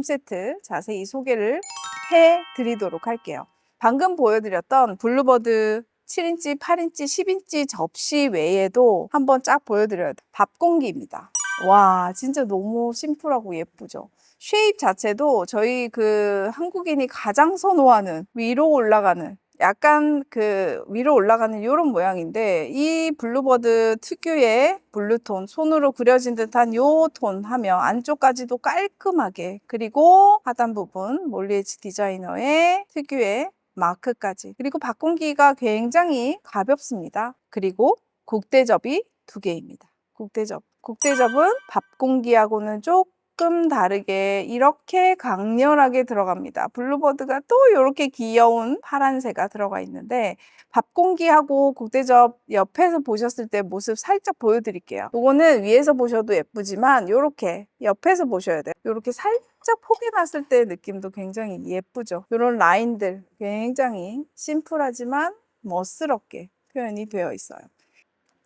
홈세트 자세히 소개를 해 드리도록 할게요. 방금 보여드렸던 블루버드 7인치, 8인치, 10인치 접시 외에도 한번 쫙 보여드려야 돼요. 밥 공기입니다. 와, 진짜 너무 심플하고 예쁘죠? 쉐입 자체도 저희 그 한국인이 가장 선호하는 위로 올라가는 약간 그 위로 올라가는 이런 모양인데 이 블루버드 특유의 블루톤 손으로 그려진 듯한 요 톤 하면 안쪽까지도 깔끔하게 그리고 하단 부분 몰리에지 디자이너의 특유의 마크까지 그리고 박공기가 굉장히 가볍습니다. 그리고 국대접이 두 개입니다. 국대접. 국대접은 밥공기하고는 조금 다르게 이렇게 강렬하게 들어갑니다. 블루버드가 또 이렇게 귀여운 파란새가 들어가 있는데 밥 공기하고 국대접 옆에서 보셨을 때 모습 살짝 보여드릴게요. 이거는 위에서 보셔도 예쁘지만 이렇게 옆에서 보셔야 돼요. 이렇게 살짝 포개 났을 때 느낌도 굉장히 예쁘죠. 이런 라인들 굉장히 심플하지만 멋스럽게 표현이 되어 있어요.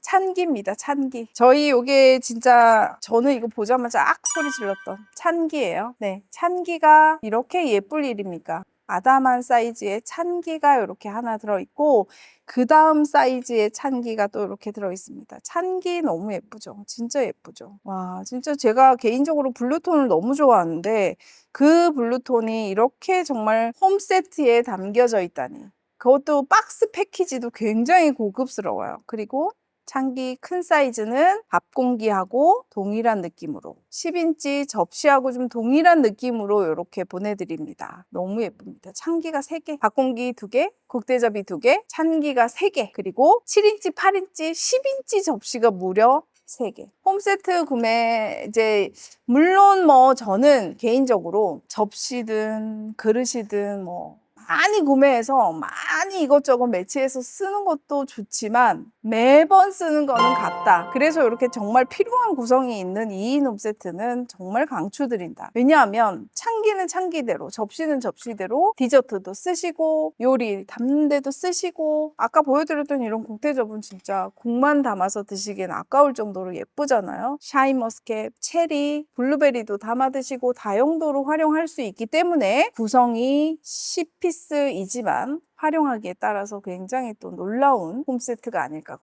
찬기입니다. 찬기. 저희 요게 진짜 저는 이거 보자마자 악 소리 질렀던 찬기예요. 네, 찬기가 이렇게 예쁠 일입니까? 아담한 사이즈의 찬기가 이렇게 하나 들어있고 그 다음 사이즈의 찬기가 또 이렇게 들어있습니다. 찬기 너무 예쁘죠? 진짜 예쁘죠? 와 진짜 제가 개인적으로 블루톤을 너무 좋아하는데 그 블루톤이 이렇게 정말 홈세트에 담겨져 있다니 그것도 박스 패키지도 굉장히 고급스러워요. 그리고 창기 큰 사이즈는 밥 공기하고 동일한 느낌으로 10인치 접시하고 좀 동일한 느낌으로 이렇게 보내드립니다. 너무 예쁩니다. 창기가 3개, 밥 공기 2개, 국대접이 2개, 찬기가 3개, 그리고 7인치, 8인치, 10인치 접시가 무려 3개. 홈세트 구매 이제 물론 뭐 저는 개인적으로 접시든 그릇이든 뭐 많이 구매해서 많이 이것저것 매치해서 쓰는 것도 좋지만 매번 쓰는 거는 같다. 그래서 이렇게 정말 필요한 구성이 있는 2인 홈세트는 정말 강추드린다. 왜냐하면 창기는 창기대로, 접시는 접시대로 디저트도 쓰시고 요리 담는 데도 쓰시고 아까 보여드렸던 이런 국대접은 진짜 국만 담아서 드시기엔 아까울 정도로 예쁘잖아요. 샤인머스켓, 체리, 블루베리도 담아 드시고 다용도로 활용할 수 있기 때문에 구성이 10피 스이지만 활용하기에 따라서 굉장히 또 놀라운 홈 세트가 아닐까